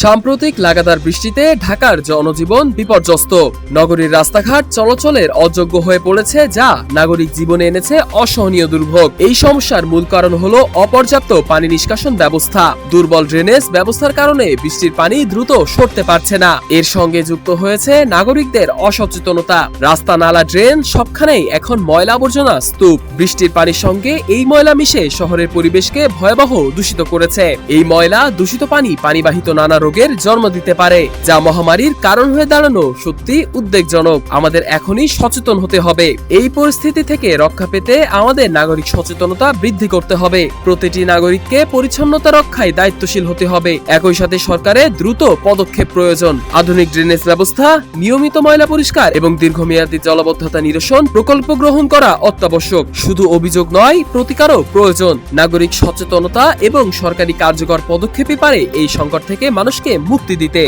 সাম্প্রতিক লাগাতার বৃষ্টিতে ঢাকার জনজীবন বিপর্যস্ত। নগরীর রাস্তাঘাট চলাচলের অযোগ্য হয়ে পড়েছে যা নাগরিক জীবনে এনেছে অসহনীয় দুর্ভোগ। এই সমস্যার মূল কারণ হলো অপর্যাপ্ত পানি নিষ্কাশন ব্যবস্থা। দুর্বল ড্রেনেজ ব্যবস্থার কারণে বৃষ্টির পানি দ্রুত সরতে পারছে না। এর সঙ্গে যুক্ত হয়েছে নাগরিকদের অসচেতনতা। রাস্তা নালা ড্রেন সবখানেই এখন ময়লা আবর্জনা স্তূপ। বৃষ্টির পানির সঙ্গে এই ময়লা মিশে শহরের পরিবেশকে ভয়াবহ দূষিত করেছে। এই ময়লা দূষিত পানি পানিবাহিত নানা রোগের জন্ম দিতে পারে, যা মহামারীর কারণ হয়ে দাঁড়ানো সত্যি উদ্বেগজনক। আমাদের এখনই সচেতন হতে হবে। এই পরিস্থিতি থেকে রক্ষা পেতে আমাদের নাগরিক সচেতনতা বৃদ্ধি করতে হবে। প্রতিটি নাগরিককে পরিচ্ছন্নতা রক্ষায় দায়িত্বশীল হতে হবে। একই সাথে সরকারের দ্রুত পদক্ষেপ প্রয়োজন। আধুনিক ড্রেনেজ ব্যবস্থা, নিয়মিত ময়লা পরিষ্কার এবং দীর্ঘমেয়াদী জলবদ্ধতা নিরসন প্রকল্প গ্রহণ করা অত্যাবশ্যক। শুধু অভিযোগ নয়, প্রতিকারও প্রয়োজন। নাগরিক সচেতনতা এবং সরকারি কার্যকর পদক্ষেপই পারে এই সংকট থেকে মানুষকে মুক্তি দিতে